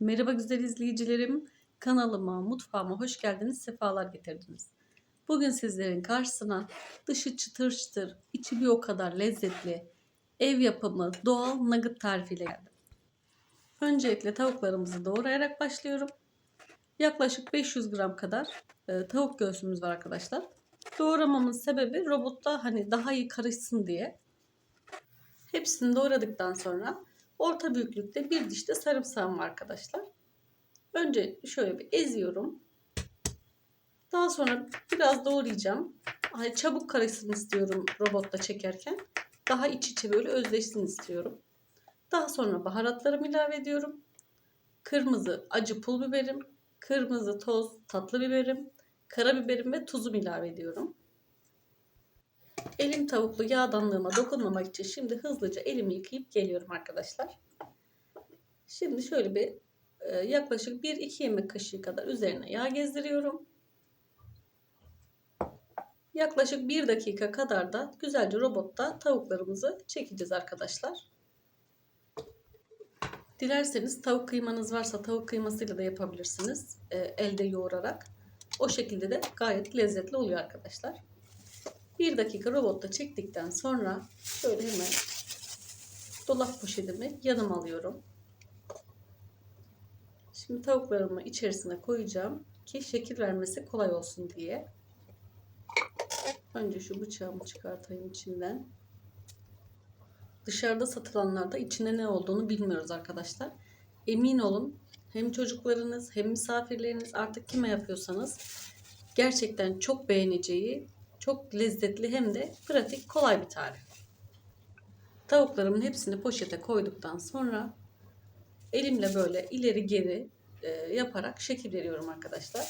Merhaba güzel izleyicilerim. Kanalıma, mutfağıma hoş geldiniz, sefalar getirdiniz. Bugün sizlerin karşısına dışı çıtır çıtır, içi bir o kadar lezzetli, ev yapımı doğal nugget tarifiyle geldim. Öncelikle tavuklarımızı doğrayarak başlıyorum. Yaklaşık 500 gram kadar e, tavuk göğsümüz var arkadaşlar. Doğramamın sebebi robotta hani daha iyi karışsın diye. Hepsini doğradıktan sonra orta büyüklükte bir diş de sarımsağım arkadaşlar. Önce şöyle bir eziyorum. Daha sonra biraz doğrayacağım. Hani çabuk karışsın istiyorum robotta çekerken. Daha iç içe böyle özleşsin istiyorum. Daha sonra baharatlarımı ilave ediyorum. Kırmızı acı pul biberim, kırmızı toz tatlı biberim, karabiberim ve tuzumu ilave ediyorum. Elim tavuklu yağdanlığıma dokunmamak için şimdi hızlıca elimi yıkayıp geliyorum arkadaşlar. Şimdi şöyle bir e, yaklaşık 1-2 yemek kaşığı kadar üzerine yağ gezdiriyorum. Yaklaşık 1 dakika kadar da güzelce robotta tavuklarımızı çekeceğiz arkadaşlar. Dilerseniz tavuk kıymanız varsa tavuk kıymasıyla da yapabilirsiniz. E, elde yoğurarak. O şekilde de gayet lezzetli oluyor arkadaşlar. 1 dakika robotta çektikten sonra şöyle hemen dolap poşetimi yanıma alıyorum. Şimdi tavuklarımı içerisine koyacağım ki şekil vermesi kolay olsun diye. Önce şu bıçağımı çıkartayım içinden. Dışarıda satılanlarda içinde ne olduğunu bilmiyoruz arkadaşlar. Emin olun hem çocuklarınız hem misafirleriniz artık kime yapıyorsanız gerçekten çok beğeneceği, çok lezzetli hem de pratik, kolay bir tarif. Tavuklarımın hepsini poşete koyduktan sonra elimle böyle ileri geri e, yaparak şekil veriyorum arkadaşlar.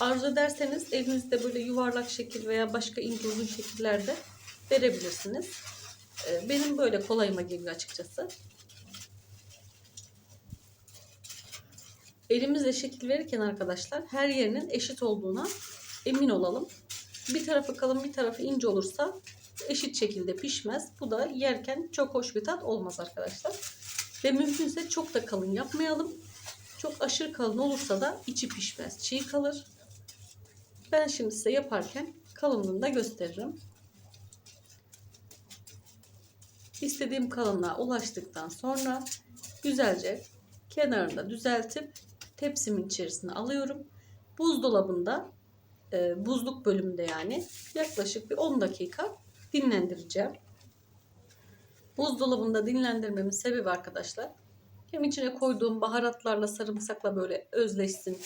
Arzu ederseniz elinizde böyle yuvarlak şekil veya başka ince uzun şekillerde verebilirsiniz. E, benim böyle kolayıma geliyor açıkçası. Elimizle şekil verirken arkadaşlar her yerinin eşit olduğuna emin olalım. Bir tarafı kalın bir tarafı ince olursa eşit şekilde pişmez. Bu da yerken çok hoş bir tat olmaz arkadaşlar. Ve mümkünse çok da kalın yapmayalım. Çok aşırı kalın olursa da içi pişmez. Çiğ kalır. Ben şimdi size yaparken kalınlığını da gösteririm. İstediğim kalınlığa ulaştıktan sonra güzelce kenarında düzeltip tepsimin içerisine alıyorum. Buzdolabında e, buzluk bölümünde yani yaklaşık bir 10 dakika dinlendireceğim. Buzdolabında dinlendirmemin sebebi arkadaşlar hem içine koyduğum baharatlarla sarımsakla böyle özleşsin,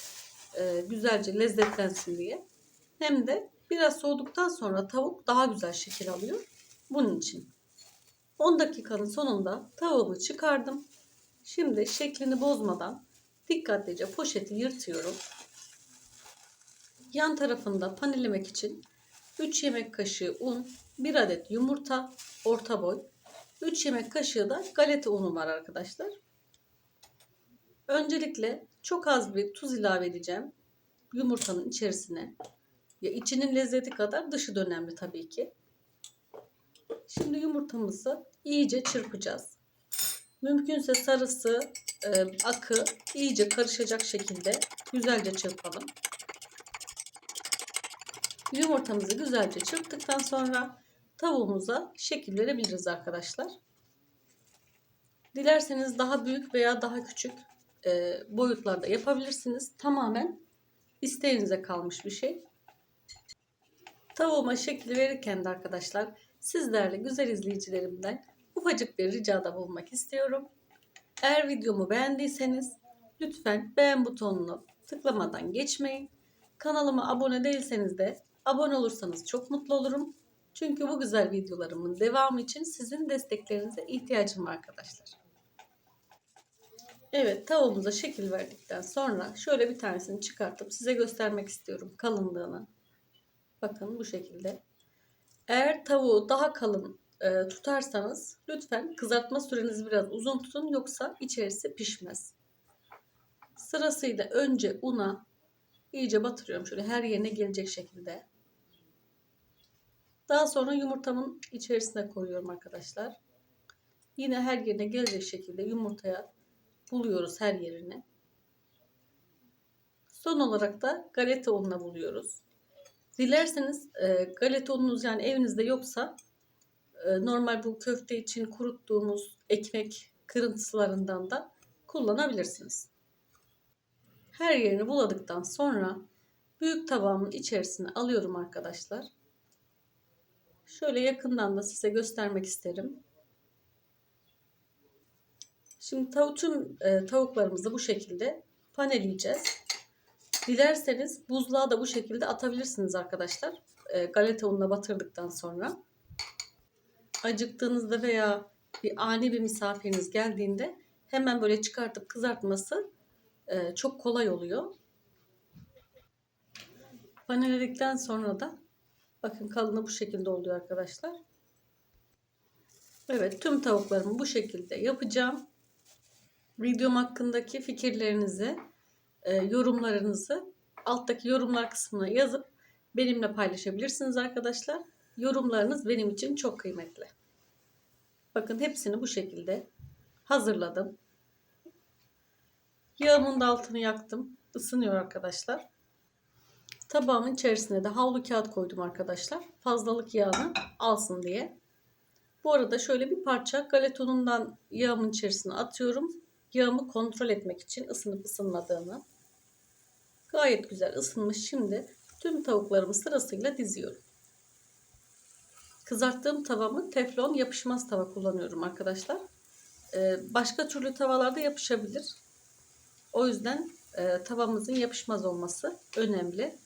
e, güzelce lezzetlensin diye. Hem de biraz soğuduktan sonra tavuk daha güzel şekil alıyor. Bunun için. 10 dakikanın sonunda tavuğumu çıkardım. Şimdi şeklini bozmadan dikkatlice poşeti yırtıyorum. Yan tarafında panelemek için 3 yemek kaşığı un, 1 adet yumurta, orta boy, 3 yemek kaşığı da galeta unu var arkadaşlar. Öncelikle çok az bir tuz ilave edeceğim yumurtanın içerisine. Ya içinin lezzeti kadar dışı da önemli tabii ki. Şimdi yumurtamızı iyice çırpacağız. Mümkünse sarısı, e, akı iyice karışacak şekilde güzelce çırpalım. Yumurtamızı güzelce çırptıktan sonra tavuğumuza şekil verebiliriz arkadaşlar. Dilerseniz daha büyük veya daha küçük e, boyutlarda yapabilirsiniz. Tamamen isteğinize kalmış bir şey. Tavuğuma şekil verirken de arkadaşlar sizlerle güzel izleyicilerimden ufacık bir ricada bulmak istiyorum. Eğer videomu beğendiyseniz lütfen beğen butonunu tıklamadan geçmeyin. Kanalıma abone değilseniz de abone olursanız çok mutlu olurum. Çünkü bu güzel videolarımın devamı için sizin desteklerinize ihtiyacım var arkadaşlar. Evet tavuğumuza şekil verdikten sonra şöyle bir tanesini çıkartıp size göstermek istiyorum kalınlığını. Bakın bu şekilde. Eğer tavuğu daha kalın e, tutarsanız lütfen kızartma sürenizi biraz uzun tutun yoksa içerisi pişmez. Sırasıyla önce una iyice batırıyorum şöyle her yerine gelecek şekilde. Daha sonra yumurtamın içerisine koyuyorum arkadaşlar. Yine her yerine gelecek şekilde yumurtaya buluyoruz her yerini. Son olarak da galeta ununa buluyoruz. Dilerseniz e, galeta ununuz yani evinizde yoksa e, normal bu köfte için kuruttuğumuz ekmek kırıntılarından da kullanabilirsiniz. Her yerini buladıktan sonra büyük tabağımın içerisine alıyorum arkadaşlar. Şöyle yakından da size göstermek isterim. Şimdi tav tüm e, tavuklarımızı bu şekilde paneleyeceğiz. Dilerseniz buzluğa da bu şekilde atabilirsiniz arkadaşlar. E, galeta ununa batırdıktan sonra. Acıktığınızda veya bir ani bir misafiriniz geldiğinde hemen böyle çıkartıp kızartması e, çok kolay oluyor. Paneledikten sonra da bakın kalını bu şekilde oluyor arkadaşlar. Evet tüm tavuklarımı bu şekilde yapacağım. Videom hakkındaki fikirlerinizi, e, yorumlarınızı alttaki yorumlar kısmına yazıp benimle paylaşabilirsiniz arkadaşlar. Yorumlarınız benim için çok kıymetli. Bakın hepsini bu şekilde hazırladım. Yağımın da altını yaktım. Isınıyor arkadaşlar. Tabağımın içerisine de havlu kağıt koydum arkadaşlar. Fazlalık yağını alsın diye. Bu arada şöyle bir parça galetonundan yağımın içerisine atıyorum. Yağımı kontrol etmek için ısınıp ısınmadığını. Gayet güzel ısınmış. Şimdi tüm tavuklarımı sırasıyla diziyorum. Kızarttığım tavamı teflon yapışmaz tava kullanıyorum arkadaşlar. Ee, başka türlü tavalarda yapışabilir. O yüzden e, tavamızın yapışmaz olması önemli.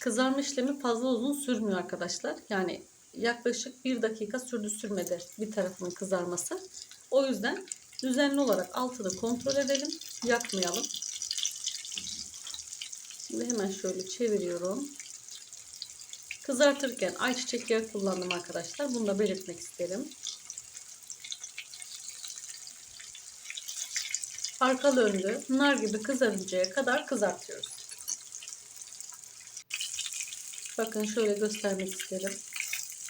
Kızarma işlemi fazla uzun sürmüyor arkadaşlar. Yani yaklaşık bir dakika sürdü sürmedi bir tarafının kızarması. O yüzden düzenli olarak altını kontrol edelim. Yakmayalım. Şimdi hemen şöyle çeviriyorum. Kızartırken ayçiçek yağı kullandım arkadaşlar. Bunu da belirtmek isterim. Arkalı önlü nar gibi kızarıncaya kadar kızartıyoruz. Bakın şöyle göstermek isterim.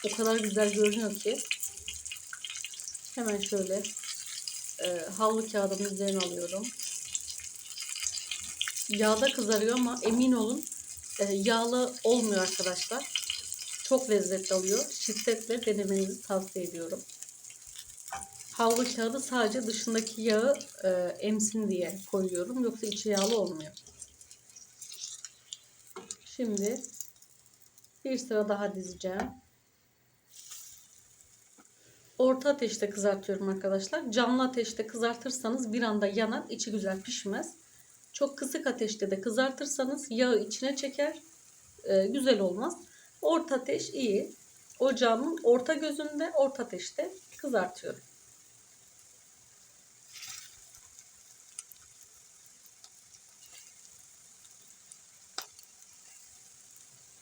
O kadar güzel görünüyor ki. Hemen şöyle e, havlu kağıdımın üzerine alıyorum. Yağda kızarıyor ama emin olun e, yağlı olmuyor arkadaşlar. Çok lezzetli alıyor. Şiddetle denemenizi tavsiye ediyorum. Havlu kağıdı sadece dışındaki yağı e, emsin diye koyuyorum. Yoksa içi yağlı olmuyor. Şimdi bir sıra daha dizeceğim. Orta ateşte kızartıyorum arkadaşlar. Canlı ateşte kızartırsanız bir anda yanar, içi güzel pişmez. Çok kısık ateşte de kızartırsanız yağı içine çeker, e, güzel olmaz. Orta ateş iyi. Ocağımın orta gözünde, orta ateşte kızartıyorum.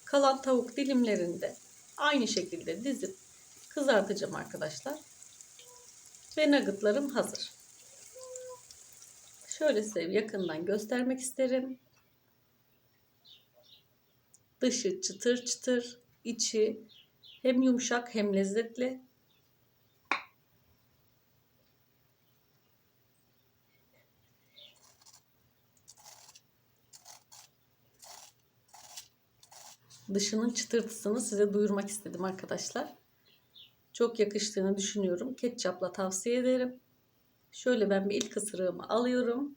Kalan tavuk dilimlerinde aynı şekilde dizip kızartacağım arkadaşlar. Ve nuggetlarım hazır. Şöyle size yakından göstermek isterim. Dışı çıtır çıtır, içi hem yumuşak hem lezzetli. Dışının çıtırtısını size duyurmak istedim arkadaşlar. Çok yakıştığını düşünüyorum. Ketçapla tavsiye ederim. Şöyle ben bir ilk ısırığımı alıyorum.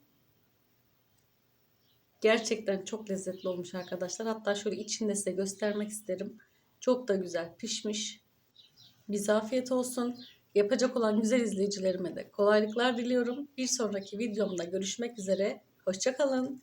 Gerçekten çok lezzetli olmuş arkadaşlar. Hatta şöyle içinde size göstermek isterim. Çok da güzel pişmiş. Bize afiyet olsun. Yapacak olan güzel izleyicilerime de kolaylıklar diliyorum. Bir sonraki videomda görüşmek üzere. Hoşçakalın.